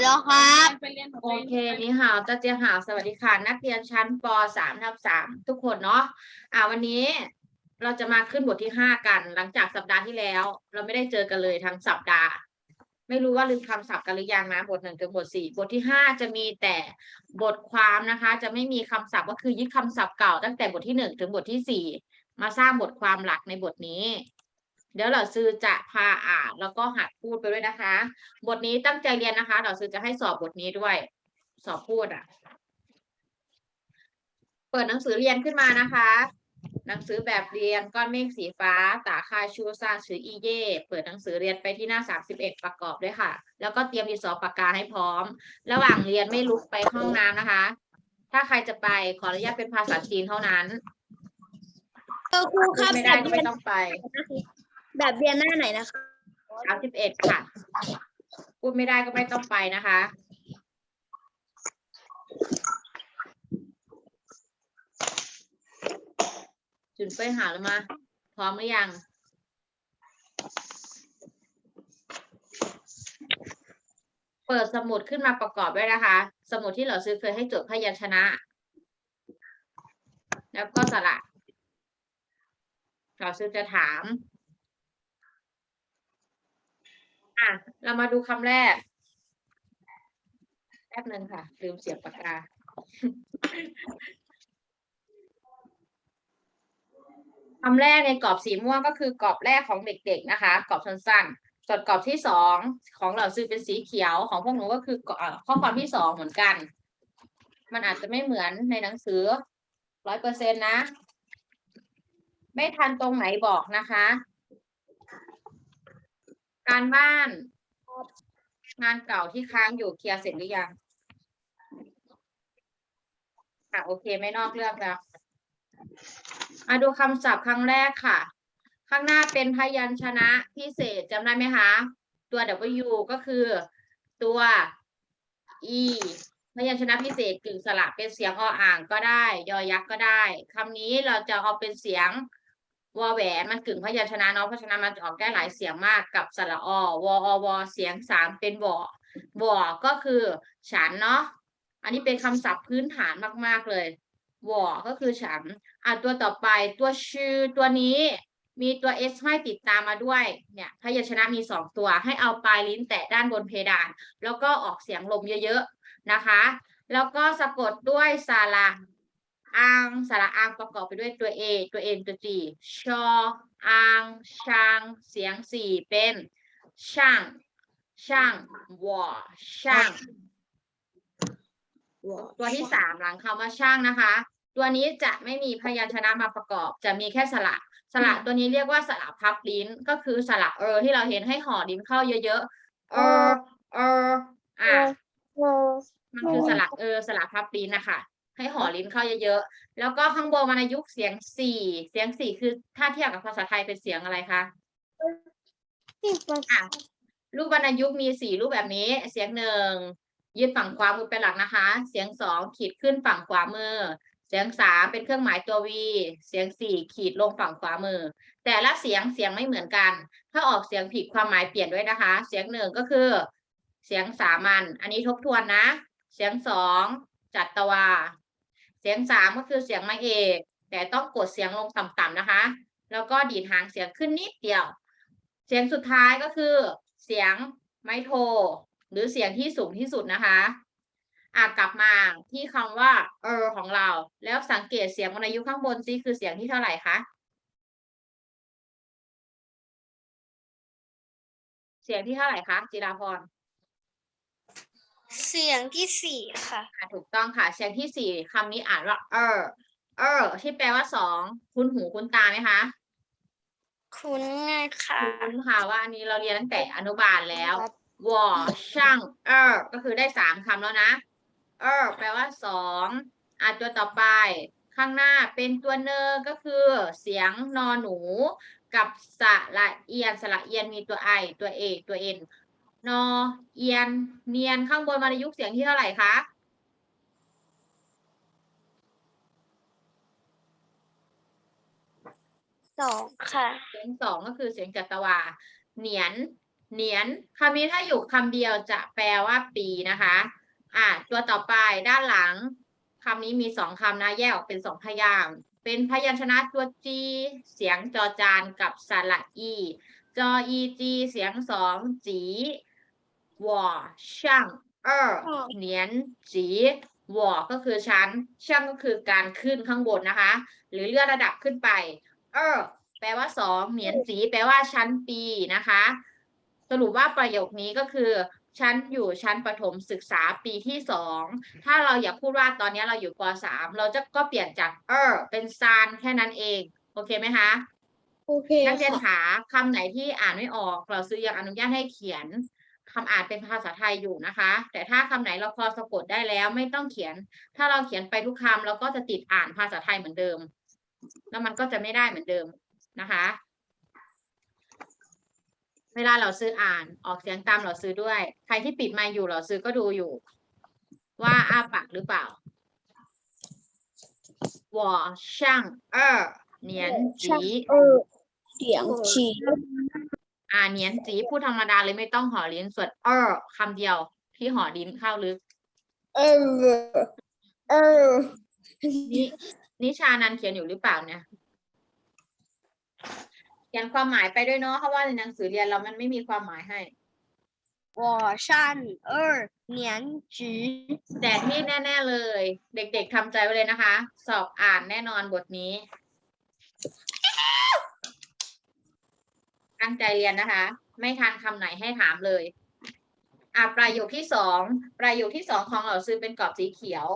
แล้วครับโอเคนี่ค่ะเจ้าเจียหาวสวัสดีค่ะ นักเรียนชั้นป .3 ทับ3ทุกคนเนาะ อ่าวันนี้เราจะมาขึ้นบทที่ห้ากัน หลังจากสัปดาห์ที่แล้ว เราไม่ได้เจอกันเลยทั้งสัปดาห์ ไม่รู้ว่าลืมคำศัพท์กันหรือยังนะ บทหนึ่งถึงบทสี่บทที่ห้าจะมีแต่บทความนะคะ จะไม่มีคำศัพท์ก็คือยึดคำศัพท์เก่าตั้งแต่บทที่หนึ่งถึงบทที่สี่มาสร้างบทความหลักในบทนี้ เดี๋ยวเราซื้อจะพาอ่านแล้วก็หัดพูดไปด้วยนะคะ บทนี้ตั้งใจเรียนนะคะเราซื้อจะให้สอบบทนี้ด้วย สอบพูดอะ เปิดหนังสือเรียนขึ้นมานะคะ หนังสือแบบเรียนก้อนเมฆสีฟ้า ตาคาชูซาชืออีเย่เปิดหนังสือเรียนไปที่หน้าสามสิบเอ็ดประกอบด้วยค่ะ แล้วก็เตรียมดินสอปากกาให้พร้อม ระหว่างเรียนไม่ลุกไปห้องน้ำนะคะ ถ้าใครจะไปขออนุญาตเป็นภาษาจีนเท่านั้นเออครูครับไม่แบได้บก็เรีไม่ยนต้องไป แบบเรียนหน้าไหนนะคะสามสิบเอ็ดค่ะ พูดไม่ได้ก็ไม่ต้องไปนะคะ จุนเป้ยหาแล้วมา พร้อมหรือยัง เปิดสมุดขึ้นมาประกอบด้วยนะคะ สมุดที่เราซื้อเคยให้จดพยัญชนะ แล้วก็สระเราซื้อจะถาม อะเรามาดูคำแรก แป๊บหนึ่งค่ะ ลืมเสียบปากกา คำแรกในกรอบสีม่วงก็คือกรอบแรกของเด็กๆนะคะ กรอบสั้นๆ ส่วนกรอบที่สองของเราซื้อเป็นสีเขียวของพวกหนูก็คือเอ่อข้อความที่สองเหมือนกัน มันอาจจะไม่เหมือนในหนังสือร้อยเปอร์เซ็นต์นะ ไม่ทันตรงไหนบอกนะคะ การบ้าน งานเก่าที่ค้างอยู่เคลียร์เสร็จหรือยังค่ะโอเคไม่นอกเรื่องแล้วมาดูคำศัพท์ครั้งแรกค่ะ ข้างหน้าเป็นพยัญชนะพิเศษจำได้ไหมคะ ตัว W ก็คือตัว E พยัญชนะพิเศษกึ่งสระเป็นเสียงออ่างก็ได้ ยอยักษ์ก็ได้คำนี้เราจะเอาเป็นเสียง วอแหวนมันกึ่งพยัญชนะเนาะเพราะฉะนั้นมันออกได้หลายเสียงมากกับสระอวออวอเสียงสามเป็นวอวอก็คือฉันเนาะอันนี้เป็นคำศัพท์พื้นฐานมาก ๆ เลยวอก็คือฉันอะตัวต่อไปตัวชื่อตัวนี้มีตัว s ให้ติดตามมาด้วย เนี่ยพยัญชนะมีสองตัว ให้เอาปลายลิ้นแตะด้านบนเพดาน แล้วก็ออกเสียงลมเยอะ ๆ นะคะ แล้วก็สะกดด้วยสระ อางสระอางประกอบไปด้วยตัว a ตัว n ตัว g ชออางช่างเสียงสี่เป็นช่างช่างวอช่างตัวที่สามหลังคำว่าช่างนะคะ ตัวนี้จะไม่มีพยัญชนะมาประกอบ จะมีแค่สระสระตัวนี้เรียกว่าสระพับลิ้น ก็คือสระเออที่เราเห็นให้ห่อลิ้นเข้าเยอะๆ เออ เออ อะมันคือสระเออสระพับลิ้นนะคะ ให้ห่อลิ้นเข้าเยอะๆ แล้วก็ข้างบนวรรณยุกต์เสียงสี่ เสียงสี่คือถ้าเทียบกับภาษาไทยเป็นเสียงอะไรคะอะรูปวรรณยุกต์มีสี่รูปแบบนี้ เสียงหนึ่งยืดฝั่งขวามือเป็นหลักนะคะ เสียงสองขีดขึ้นฝั่งขวามือ เสียงสามเป็นเครื่องหมายตัววีเสียงสี่ขีดลงฝั่งขวามือ แต่ละเสียงเสียงไม่เหมือนกัน ถ้าออกเสียงผิดความหมายเปลี่ยนด้วยนะคะ เสียงหนึ่งก็คือ เสียงสามัญอันนี้ทบทวนนะ เสียงสองจัตวา เสียงสามก็คือเสียงไม่เอกแต่ต้องกดเสียงลงต่ำๆนะคะ แล้วก็ดีดหางเสียงขึ้นนิดเดียว เสียงสุดท้ายก็คือเสียงไม่โท หรือเสียงที่สูงที่สุดนะคะอะกลับมาที่คำว่าเออของเรา แล้วสังเกตเสียงวรรณยุกต์ข้างบนซิคือเสียงที่เท่าไหร่คะเสียงที่เท่าไหร่คะจิราพร เสียงที่สี่ค่ะ อะถูกต้องค่ะ เสียงที่สี่คำนี้อ่านว่า เออ เออ ที่แปลว่าสอง คุ้นหูคุ้นตาไหมคะ คุ้นง่ายค่ะคุ้นค่ะว่าอันนี้เราเรียนตั้งแต่อนุบาลแล้ววอช่าง เออ ก็คือได้สามคำแล้วนะ เออ แปลว่าสองอะตัวต่อไป ข้างหน้าเป็นตัวเนอก็คือ เสียงนอหนู กับสระเอียนสระเอียนมีตัวไอตัวเอกตัวเอ็น นอ เอียน เนียน ข้างบนวรรณยุกต์เสียงที่เท่าไหร่คะ สองค่ะ เสียงสองก็คือเสียงจัตวา เหนียน เหนียนคำนี้ถ้าอยู่คำเดียวจะแปลว่าปีนะคะ อะตัวต่อไปด้านหลังคำนี้มีสองคำนะแยกออกเป็นสองพยางค์เป็นพยัญชนะตัวจีเสียงจอจานกับสระอี จออีจีเสียงสองจี หวอช่างเออเหนียนจีหวอก็คือชั้น ช่างก็คือการขึ้นข้างบนนะคะ หรือเลื่อนระดับขึ้นไป เออ แปลว่าสองเหนียนจีแปลว่าชั้นปีนะคะ สรุปว่าประโยคนี้ก็คือฉันอยู่ชั้นประถมศึกษาปีที่สอง ถ้าเราอยากพูดว่าตอนนี้เราอยู่ปสามเราจะก็เปลี่ยนจากเออเป็นซานแค่นั้นเอง โอเคไหมคะโอเคนักเรียนค่ะขาคำไหนที่อ่านไม่ออก เราซื้อยังอนุญาตให้เขียน คำอ่านเป็นภาษาไทยอยู่นะคะ แต่ถ้าคำไหนเราพอสะกดได้แล้วไม่ต้องเขียน ถ้าเราเขียนไปทุกคำเราก็จะติดอ่านภาษาไทยเหมือนเดิม แล้วมันก็จะไม่ได้เหมือนเดิมนะคะ เวลาเราซื้ออ่านออกเสียงตามเราซื้อด้วย ใครที่ปิดไมค์อยู่เราซื้อก็ดูอยู่ ว่าอ้าปากหรือเปล่า我上二年级 เออเสียงฉี อ่าเนียนจีพูดธรรมดาเลยไม่ต้องห่อลิ้นสวดเออคำเดียวที่ห่อลิ้นเข้าลึก เออ เออ นี่นิชานันเขียนอยู่หรือเปล่าเนี่ย เขียนความหมายไปด้วยเนาะเพราะว่าในหนังสือเรียนเรามันไม่มีความหมายให้วอชันเออเนียนจีแต่ที่แน่ ๆ เลย เด็ก ๆทำใจไว้เลยนะคะ สอบอ่านแน่นอนบทนี้ ตั้งใจเรียนนะคะ ไม่ทันคำไหนให้ถามเลยอะประโยคที่สองประโยคที่สองของเราซื้อเป็นกรอบสีเขียว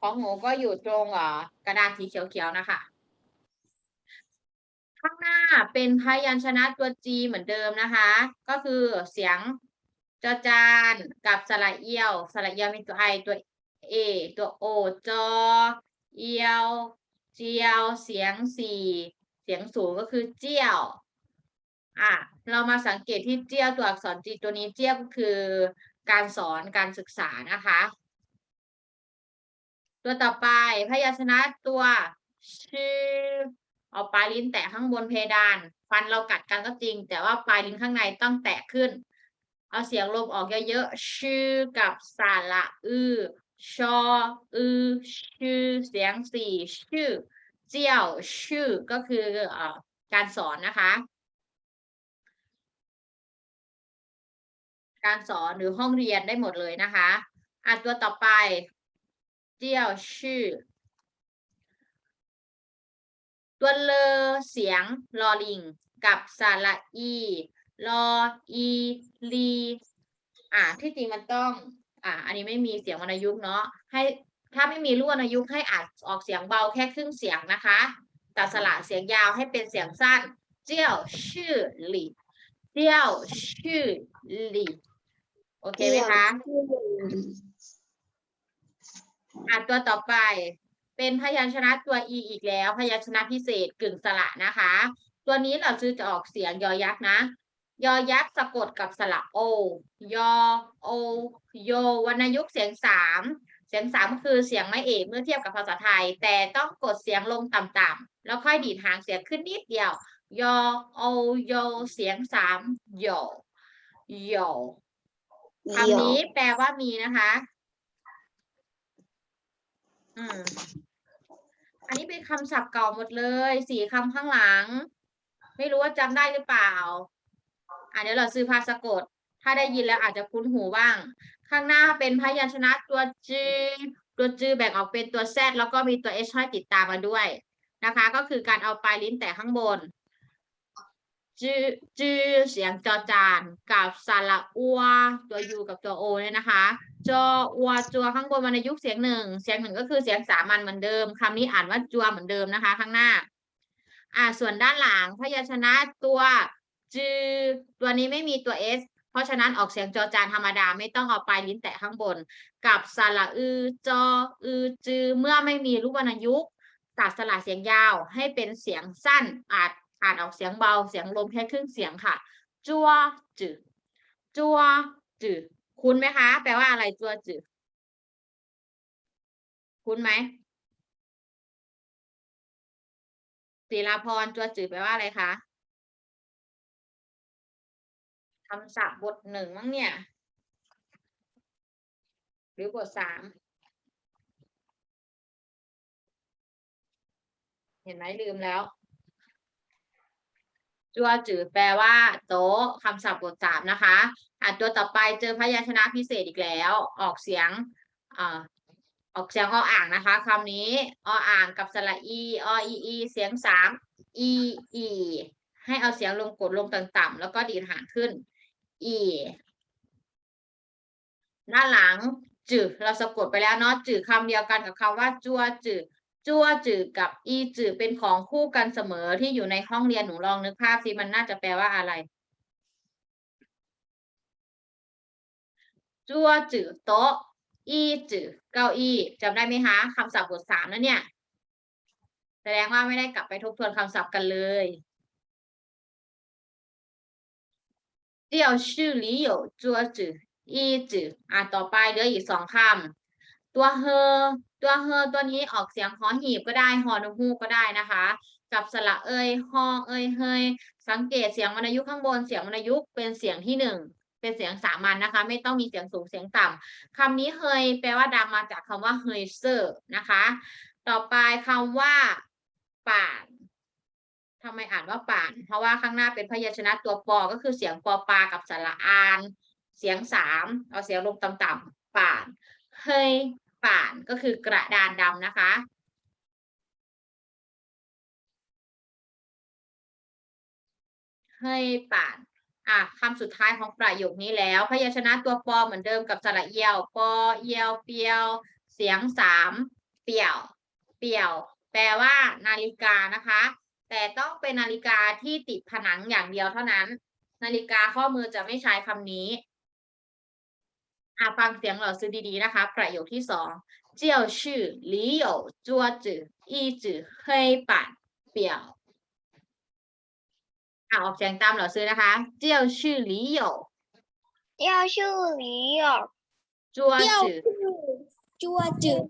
ของหนูก็อยู่ตรงอ่อกระดาษสีเขียวๆนะคะข้างหน้าเป็นพยัญชนะตัว G เหมือนเดิมนะคะ ก็คือเสียงจอจานกับสระเอียว สระเอียวมีตัว I ตัว A ตัว O จอเอียว เจียว เสียงสี่เสียงสูงก็คือเจียว อะเรามาสังเกตที่เจียตัวอักษรจีตัวนี้เจียก็คือการสอนการศึกษานะคะ ตัวต่อไปพยัญชนะตัวชื่อเอาปลายลิ้นแตะข้างบนเพดาน ฟันเรากัดกันก็จริง แต่ว่าปลายลิ้นข้างในต้องแตะขึ้น เอาเสียงลมออกเยอะๆชื่อกับสาระอือชออือชื่อเสียงสี่ชื่อ เจียวชื่อก็คืออการสอนนะคะ การสอนหรือห้องเรียนได้หมดเลยนะคะอะตัวต่อไปเจียวชื่อ ตัวเลอเสียงลอลิง กับสระอีลออีลีอ่าที่จริงมันต้อง อ่าอันนี้ไม่มีเสียงวรรณยุกต์เนาะให้ถ้าไม่มีรูปวรรณยุกให้อ่านออกเสียงเบาแค่ครึ่งเสียงนะคะตัดสระเสียงยาวให้เป็นเสียงสั้น เจียวชื่อหลีเจียวชื่อหลี่ โอเคไหมคะอะตัวต่อไป เป็นพยัญชนะตัว e อีกแล้ว พยัญชนะพิเศษกึ่งสระนะคะ ตัวนี้เราซื้อจะออกเสียงยอยักษ์นะ ยอยักษ์สะกดกับสระโอยอโอโย วรรณยุกต์เสียงสามเสียงสามคือเสียงไม่เอกเมื่อเทียบกับภาษาไทย แต่ต้องกดเสียงลงต่ำๆแล้วค่อยดีดหางเสียงขึ้นนิดเดียวยอโอโย เสียงสามโยโย คำนี้แปลว่ามีนะคะ อืม อันนี้เป็นคำศัพท์เก่าหมดเลย สี่คำข้างหลัง ไม่รู้ว่าจำได้หรือเปล่า อะเดี๋ยวเราซื้อภาสะกด ถ้าได้ยินแล้วอาจจะคุ้นหูบ้าง ข้างหน้าเป็นพยัญชนะตัวจือตัวจือแบ่งออกเป็นตัวแซดแล้วก็มีตัวเอชห้ติดตามมาด้วยนะคะ ก็คือการเอาปลายลิ้นแตะข้างบน จือจือเสียงจอจานกับสระอัวตัวยูกับตัวโอเนี่ยนะคะ จออัวจัวข้างบนวรรณยุกต์เสียงหนึ่งเสียงหนึ่งก็คือเสียงสามัญเหมือนเดิมคำนี้อ่านว่าจัวเหมือนเดิมนะคะ ข้างหน้า อ่าส่วนด้านหลังพยัญชนะตัวจือตัวนี้ไม่มีตัวเอสเพราะฉะนั้นออกเสียงจอจานธรรมดาไม่ต้องเอาปลายลิ้นแตะข้างบน กับสระอือจออือจือเมื่อไม่มีรูปวรรณยุกต์ตัดสระเสียงยาวให้เป็นเสียงสั้นอาจ อ่านออกเสียงเบาเสียงลมแค่ครึ่งเสียงค่ะ จัวจือจัวจือคุ้นไหมคะ แปลว่าอะไรจัวจือคุ้นไหมศิลาพรจัวจือแปลว่าอะไรคะคำศัพท์บทหนึ่งมั้งเนี่ย หรือบทสามเห็นไหมลืมแล้ว จัวจือแปลว่าโต๊ะคำศัพท์บทสามนะคะอะตัวต่อไปเจอพยัญชนะพิเศษอีกแล้ว ออกเสียงอ่ออกเสียงออ่างนะคะคำนี้ออ่างกับสระอีออีอีเสียงสามอีอีให้เอาเสียงลงกดลงต่ำๆแล้วก็ดีดหางขึ้นอีด้านหลังจือเราสะกดไปแล้วเนาะจือคำเดียวกันกับคำว่าจัวจือ จั่วจือกับอีจือเป็นของคู่กันเสมอที่อยู่ในห้องเรียนหนูลองนึกภาพซิมันน่าจะแปลว่าอะไร จั่วจือโต๊ะ อีจือเก้าอี้จำได้ไหมคะคำศัพท์บทสามนะเนี่ย แสดงว่าไม่ได้กลับไปทบทวนคำศัพท์กันเลยเดี่ยวชื่อลี่อยู่จั่วจืออีจืออะต่อไปเหลืออีกสองคำตัวเฮ ตัวเฮอตัวนี้ออกเสียงหอหีบก็ได้หอนฮูก็ได้นะคะ กับสระเอยฮอเอยเฮยสังเกตเสียงวรรณยุกต์ข้างบนเสียงวรรณยุกต์เป็นเสียงที่หนึ่งเป็นเสียงสามัญนะคะ ไม่ต้องมีเสียงสูงเสียงต่ำคำนี้เฮยแปลว่าดังมาจากคำว่าเฮยเซอร์นะคะ ต่อไปคำว่าป่านทำไมอ่านว่าป่าน เพราะว่าข้างหน้าเป็นพยัญชนะตัวปอก็คือเสียงปอปากับสระอาน เสียงสามเอาเสียงลงต่ำๆป่าน เฮย ป่านก็คือกระดานดำนะคะเฮยป่านอะคำสุดท้ายของประโยคนี้แล้ว พยัญชนะตัวปอเหมือนเดิมกับสระเอียวปอเอียวเปียว เสียงสามเปี่ยว เปี่ยว แปลว่านาฬิกานะคะ แต่ต้องเป็นนาฬิกาที่ติดผนังอย่างเดียวเท่านั้น นาฬิกาข้อมือจะไม่ใช้คำนี้ อาฟังเสียงเหาซื้อดีๆนะคะ ประโยคที่สองเจียวชื่อหลี่หยจัวจืออี้จือเฮ่ปันเปียวอาออกเสียงตามเหาซื้อนะคะ เจียวชื่อหลี่หเจียวชื่อหลี่หยจัวจือจัวจือ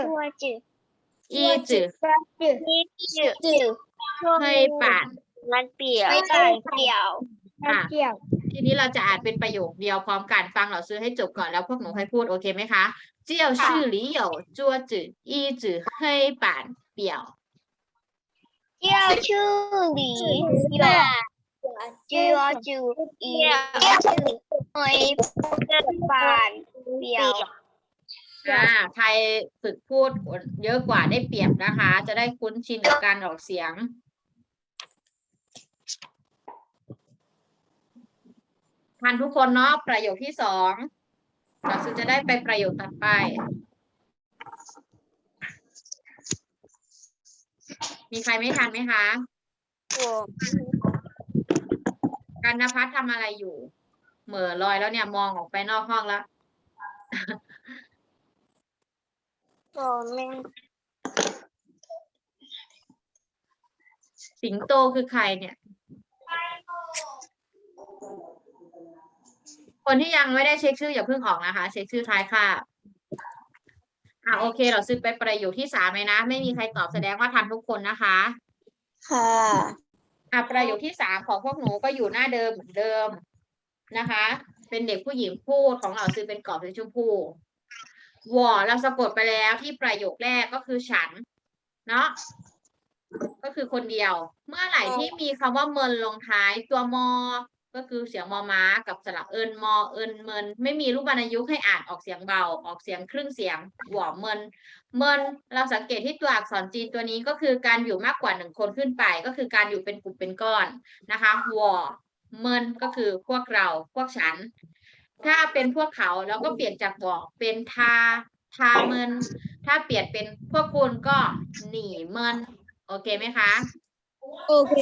จัวจืองจืออีจือเฮปันมันเปียว ทีนี้เราจะอ่านเป็นประโยคเดียวพร้อมกันฟังเราซื้อให้จบก่อนแล้วพวกหนูให้พูดโอเคไหมคะเจียวชื่อหลี่เหยวจัวจืออีจือเฮ่ยป่านเปี่ยวเจียวชื่อหลี่เหยวจัวจืออีจือเฮ่ยป่านเปี่ยวอ่าใครฝึกพูดเยอะกว่าได้เปรียบนะคะ จะได้คุ้นชินกับการออกเสียง ทันทุกคนเนาะประโยคที่สองเราซื้อจะได้ไปประโยคถัดไป มีใครไม่ทันไหมคะกันนพัฒน์ทำอะไรอยู่ เหม่อลอยแล้วเนี่ยมองออกไปนอกห้องแล้วโอ้แม่สิงโตคือใครเนี่ย คนที่ยังไม่ได้เช็คชื่ออย่าเพิ่งออกนะคะ เช็คชื่อท้ายค่ะอะโอเค เราซื้อไปประโยคที่สามเลยนะ ไม่มีใครตอบแสดงว่าทันทุกคนนะคะ ค่ะอะประโยคที่สามของพวกหนูก็อยู่หน้าเดิมเหมือนเดิมนะคะ เป็นเด็กผู้หญิงพูดของเราซื้อเป็นกรอบสีชมพูวอเราสะกดไปแล้วที่ประโยคแรกก็คือฉัน เนาะก็คือคนเดียว เมื่อไหร่ที่มีคำว่าเมินลงท้ายตัวมอ ก็คือเสียงมอม้ากับสระเอิญมอเอิญเมิน ไม่มีรูปวรรณยุกต์ให้อ่านออกเสียงเบา ออกเสียงครึ่งเสียงหวอเมิน เมินเราสังเกตที่ตัวอักษรจีนตัวนี้ก็คือการอยู่มากกว่าหนึ่งคนขึ้นไป ก็คือการอยู่เป็นกลุ่มเป็นก้อนนะคะวอเมินก็คือพวกเราพวกฉัน ถ้าเป็นพวกเขาเราก็เปลี่ยนจากวอเป็นทาทาเมิน ถ้าเปลี่ยนเป็นพวกคุณก็หนีเมิน โอเคไหมคะโอเค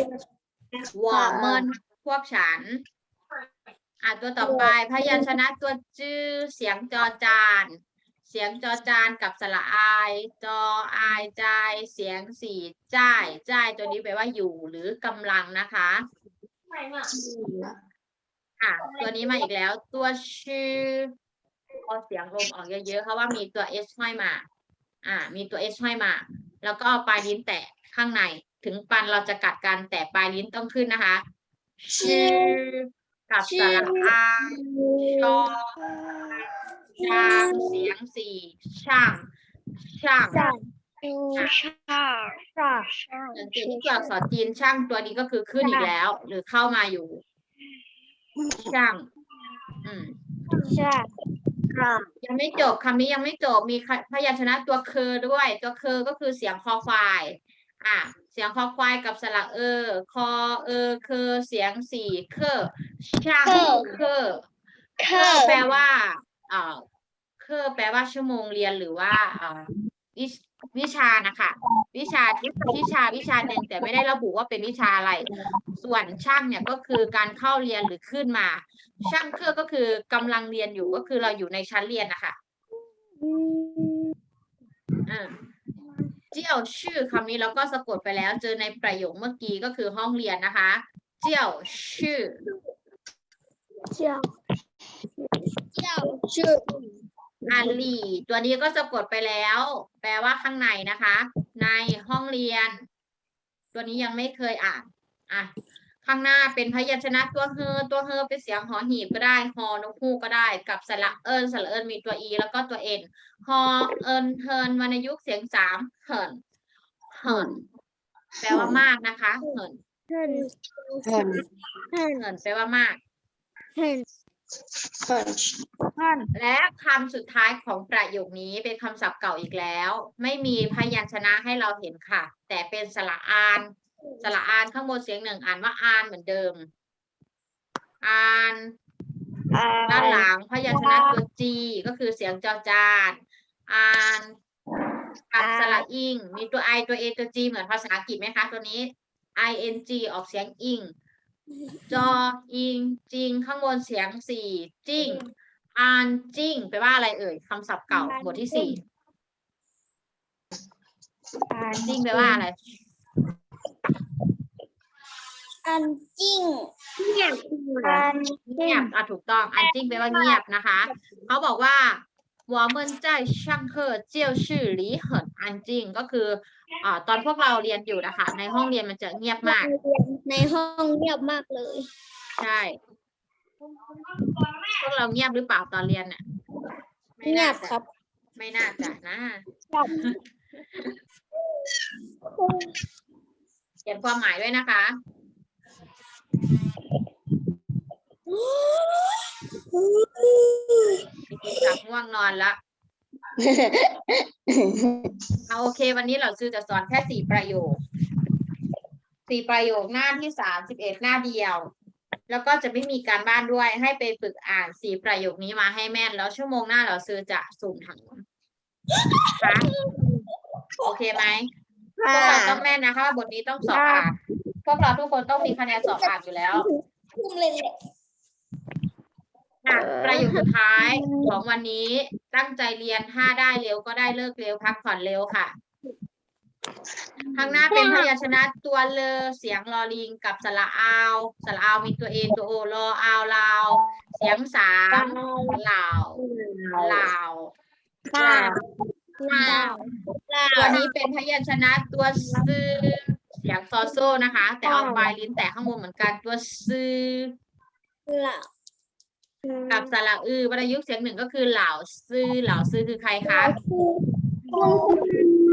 วอเมิน พวกฉัน อะตัวต่อไปพยัญชนะตัวจื้อเสียงจอจาน เสียงจอจานกับสระอาย จออายจายเสียงสี่จ้ายจ้ายตัวนี้แปลว่าอยู่หรือกำลังนะคะ อะตัวนี้มาอีกแล้ว ตัวชื่อพอเสียงลมออกเยอะๆเพราะว่ามีตัว s ห้อยมา อ่า มีตัว s ห้อยมา แล้วก็ปลายลิ้นแตะข้างใน ถึงปันเราจะกัดกันแต่ปลายลิ้นต้องขึ้นนะคะ ชื่อกับสระอาชอจางเสียงสี่ช่าง ช่างช่างช่างช่างสังเกตที่ตัวอักษรจีนช่างตัวนี้ก็คือขึ้นอีกแล้ว หรือเข้ามาอยู่ ช่าง อืมช่างช่างยังไม่จบคำนี้ยังไม่จบมีพยัญชนะตัวเคอด้วย ตัวเคอก็คือเสียงคอควาย อะเสียงคอควายกับสระเออ คอเออเคอเสียงสี่เคอช่างเคอเคเคอแปลว่าเอ่อเคอแปลว่าชั่วโมงเรียนหรือว่าเอ่อวิชวิชานะคะ วิชาวิชาวิชาหนึ่งแต่ไม่ได้ระบุว่าเป็นวิชาอะไร ส่วนช่างเนี่ยก็คือการเข้าเรียนหรือขึ้นมา ช่างเครื่องก็คือกำลังเรียนอยู่ก็คือเราอยู่ในชั้นเรียนนะคะอ่า เจียวชื่อคำนี้แล้วก็สะกดไปแล้ว เจอในประโยคเมื่อกี้ก็คือห้องเรียนนะคะ เจียวชื่อ เจียวเจียวชื่ออาลีตัวนี้ก็สะกดไปแล้ว แปลว่าข้างในนะคะ ในห้องเรียน ตัวนี้ยังไม่เคยอ่านอะ ข้างหน้าเป็นพยัญชนะตัวเฮอตัวเฮอเป็นเสียงหอหีบก็ได้ฮอนกฮูกก็ได้ กับสระเอิญสระเอิญมีตัวอีแล้วก็ตัวเอ็นฮอเอิญเฮินวรรณยุกต์เสียงสามเหินเหินแปลว่ามากนะคะเหินเห็นเห็นเห็นเหินแปลว่ามากเห็นเห็นเห็นและคำสุดท้ายของประโยคนี้เป็นคำศัพท์เก่าอีกแล้ว ไม่มีพยัญชนะให้เราเห็นค่ะ แต่เป็นสระอาน สระอานข้างบนเสียงหนึ่งอ่านว่าอานเหมือนเดิมอานอ่าด้านหลังพยัญชนะตัวจีก็คือเสียงจอจานอานกับสระอิง มีตัวไอตัวเอตัวจีเหมือนภาษาอังกฤษไหมคะ ตัวนี้ i n g ออกเสียงอิง จออิงจิง ข้างบนเสียงสี่จิ้งอานจิ้งแปลว่าอะไรเอ่ยคำศัพท์เก่าบทที่สี่จิ้งแปลว่าอะไร อันจริงเงียบอัน เงียบอ่ะถูกต้อง อันจิ้งแปลว่าเงียบนะคะ เขาบอกว่า我们在上课就是离很安静ก็คืออ่าตอนพวกเราเรียนอยู่นะคะ ในห้องเรียนมันจะเงียบมาก ในห้องเงียบมากเลย ใช่ พวกเราเงียบหรือเปล่าตอนเรียนเนี่ยไม่ เงี น่าย บ จะ ครับ ไม่น่าจะนะ เขียนความหมายด้วยนะคะจากง่วงนอนละเอาโอเค วันนี้เราซื้อจะสอนแค่สี่ประโยค สี่ประโยคหน้าที่สามสิบเอ็ดหน้าเดียว แล้วก็จะไม่มีการบ้านด้วย ให้ไปฝึกอ่านสี่ประโยคนี้มาให้แม่น แล้วชั่วโมงหน้าเราซื้อจะสุ่มถามโอเคไหม พวกเราต้องแม่นนะคะว่าบทนี้ต้องสอบอ่านพวกเราทุกคนต้องมีคะแนนสอบอ่านอยู่แล้วพุ่มเลยแหละค่ะประโยคสุดท้ายของวันนี้ตั้งใจเรียนถ้าได้เร็วก็ได้เลิกเร็วพักผ่อนเร็วค่ะข้างหน้าเป็นพยัญชนะตัวเลอเสียงลอลิงกับสระอาวสระอาวมีตัวเอตัวโอรออาวลาว เสียงสามลาวลาวลาว ลาวลาตัวนี้เป็นพยัญชนะตัวซื้อเสียงซอโซนะคะ แต่เอาปลายลิ้นแตะข้างบนเหมือนกันตัวซื้อลาวกับสระอือวรรณยุกต์เสียงหนึ่งก็คือเหล่าซื้อเหล่าซื้อคือใครคะ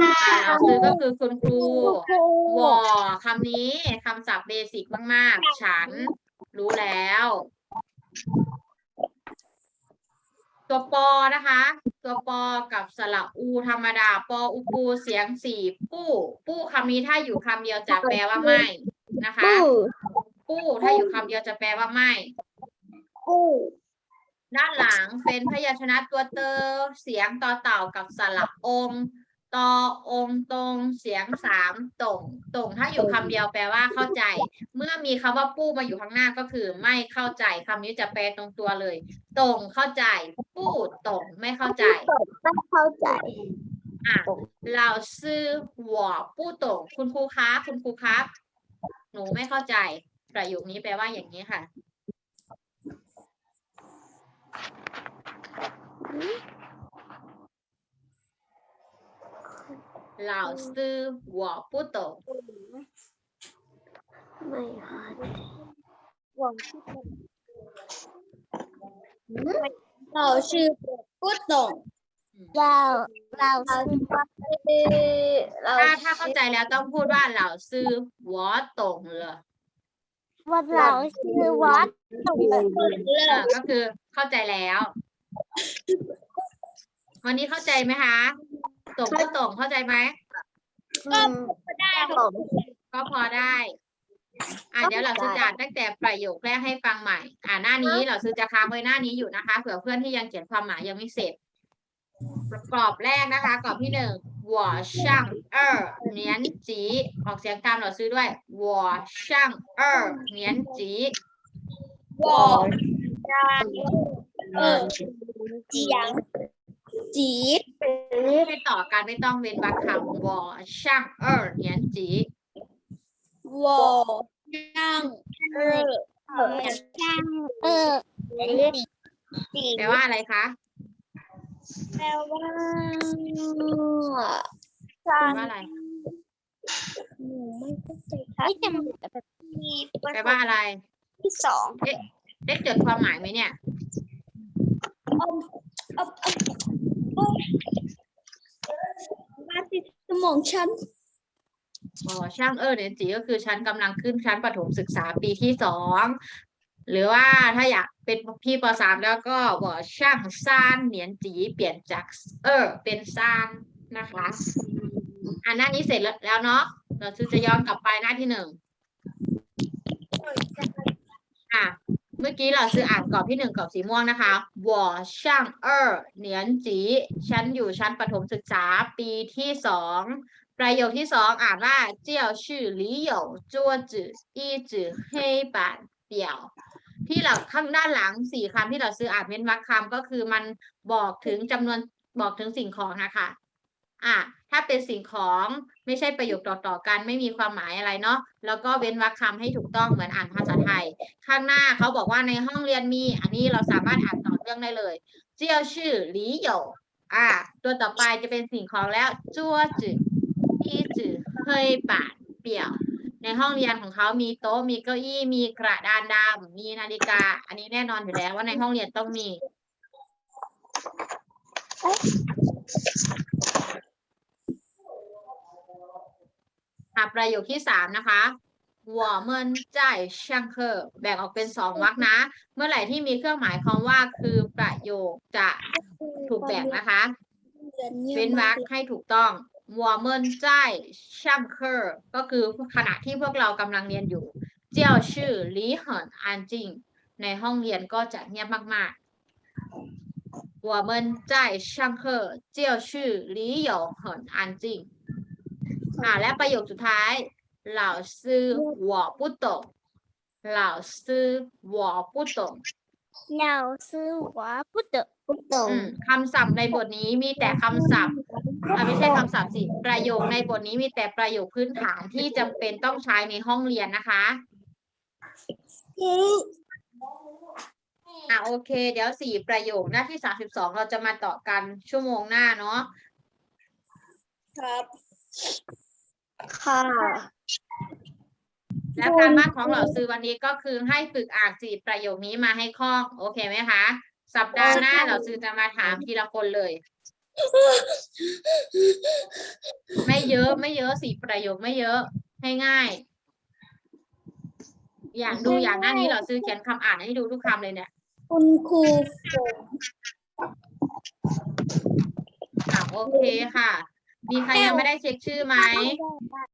อ่าเหล่าซื้อก็คือคุณครูวอคำนี้คำศัพท์เบสิกมากๆ ฉันรู้แล้ว ตัวปอนะคะ ตัวปอกับสระอูธรรมดา ปออุปูเสียงสี่ปู้ปู้คำนี้ถ้าอยู่คำเดียวจะแปลว่าไม่นะคะ ปูปู้ถ้าอยู่คำเดียวจะแปลว่าไม่ปูด้านหลังเป็นพยัญชนะตัวเตอเสียงต่อเต่ากับสระองค์ ตอองตรงเสียงสามตรงตรงถ้าอยู่คำเดียวแปลว่าเข้าใจ เมื่อมีคำว่าปู้มาอยู่ข้างหน้าก็คือ ไม่เข้าใจคำนี้จะแปลตรงตัวเลย ตรงเข้าใจ ปู้ตรงไม่เข้าใจไม่เข้าใจอะเราซื้อหัวปู้ตรงคุณครูครับคุณครูครับ หนูไม่เข้าใจ ประโยคนี้แปลว่าอย่างนี้ค่ะ 老师我不懂 ไม่เข้าใจหวังที่เป็น เราชื่อพูดตรง เราเราซื้อ เรา ถ้าถ้าเข้าใจแล้วต้องพูดว่าเหล่าซื้อหัวตงเลย ว่าเราซื้อวัดตรงเลย อ่าก็คือเข้าใจแล้ว วันนี้เข้าใจไหมคะ ส่งก็ส่งเข้าใจไหมก็ได้ก็พอได้อ่าเดี๋ยวเราซื้อจานตั้งแต่ประโยคแรกให้ฟังใหม่ อ่าหน้านี้เราซื้อจะค้างไว้หน้านี้อยู่นะคะ เผื่อเพื่อนที่ยังเขียนความหมายยังไม่เสร็จ กรอบแรกนะคะ กรอบที่หนึ่งวอช่างเออเนียนจีออกเสียงตามเราซื้อด้วยวอช่างเออเนียนจีวอช่างเออจียง จีดไปต่อกันไม่ต้องเว้นวรรคคำวอช่างเออเหนียนจีดวอช่างเออช่างเออแปลว่าอะไรคะแปลว่าช่างว่าอะไรหนูไม่เข้าใจค่ะแปลว่าอะไร ที่สองเด็กจดความหมายไหมเนี่ย เอาเอาเอามาสิสมองฉันอ๋อช่างเออเนี่ยจีก็คือชั้นกำลังขึ้นชั้นประถมศึกษาปีที่สองหรือว่าถ้าอยากเป็นพี่ปสามแล้วก็บอกช่างซานเหนียนจีเปลี่ยนจากเออ เป็นซานนะคะอันหน้านี้เสร็จแล้วแล้วเนาะเราจะย้อนกลับไปหน้าที่หนึ่งอะ เมื่อกี้เราซื้ออ่านกรอบที่หนึ่งกรอบสีม่วงนะคะวอช่างเออเหนียนจีฉันอยู่ชั้นประถมศึกษาปีที่สองประโยคที่สองอ่านว่าเจียวชื่อหลี่หยจัวจื่ออีจื่อเฮ่บานเปี่ยว ที่เราข้างด้านหลังสี่คำที่เราซื้ออ่านเว้นวรรคคำก็คือมันบอกถึงจำนวนบอกถึงสิ่งของนะคะ อะถ้าเป็นสิ่งของไม่ใช่ประโยคต่อๆกันไม่มีความหมายอะไรเนาะแล้วก็เว้นวรรคคำให้ถูกต้องเหมือนอ่านภาษาไทย ข้างหน้าเขาบอกว่าในห้องเรียนมี อันนี้เราสามารถอ่านต่อเนื่องได้เลย เจียวชื่อหลี่有อะตัวต่อไปจะเป็นสิ่งของแล้วจั่วจืที่จือเฮยบาดเปี่ยว ในห้องเรียนของเขามีโต๊ะมีเก้าอี้มีกระดานดำมีนาฬิกา อันนี้แน่นอนอยู่แล้วว่าในห้องเรียนต้องมี่ะประโยคที่สามนะคะวอร์เมินจ่ายช่งเคอร์แบ่งออกเป็นสองวรรคนะ เมื่อไหร่ที่มีเครื่องหมายคำว่าคือประโยคจะถูกแบ่งนะคะ เป็นวรรคให้ถูกต้องวอร์เมินจ่ายช่งเคอร์ก็คือขณะที่พวกเรากำลังเรียนอยู่ เจ้าชื่อลีเหินอันจิง ในห้องเรียนก็จะเงียบมากๆวอร์เมินจ่ายช่งเคอร์เจ้าชื่อลีเเหินอันจิง และประโยคสุดท้าย老师我不懂老师我不懂 เราซื้อวัดพุทธ พูดตรง อืมคำศัพท์ในบทนี้มีแต่คำศัพท์อ่ะไม่ใช่คำศัพท์สิ ประโยคในบทนี้มีแต่ประโยคพื้นฐานที่จำเป็นต้องใช้ในห้องเรียนนะคะ อ่ะโอเค เดี๋ยวสี่ประโยคหน้าที่สามสิบสองเราจะมาต่อกันชั่วโมงหน้าเนาะ ครับ ค่ะ และการบ้านของเราซื้อวันนี้ก็คือให้ฝึกอ่านสี่ประโยคนี้มาให้คล่อง โอเคไหมคะ สัปดาห์หน้าเราซื้อจะมาถามทีละคนเลย ไม่เยอะไม่เยอะสี่ประโยคไม่เยอะให้ง่าย อย่างดูอย่างหน้านี้เราซื้อเขียนคำอ่านให้ดูทุกคำเลยเนี่ย คุณครูอะโอเคค่ะ มีใครยังไม่ได้เช็คชื่อไหม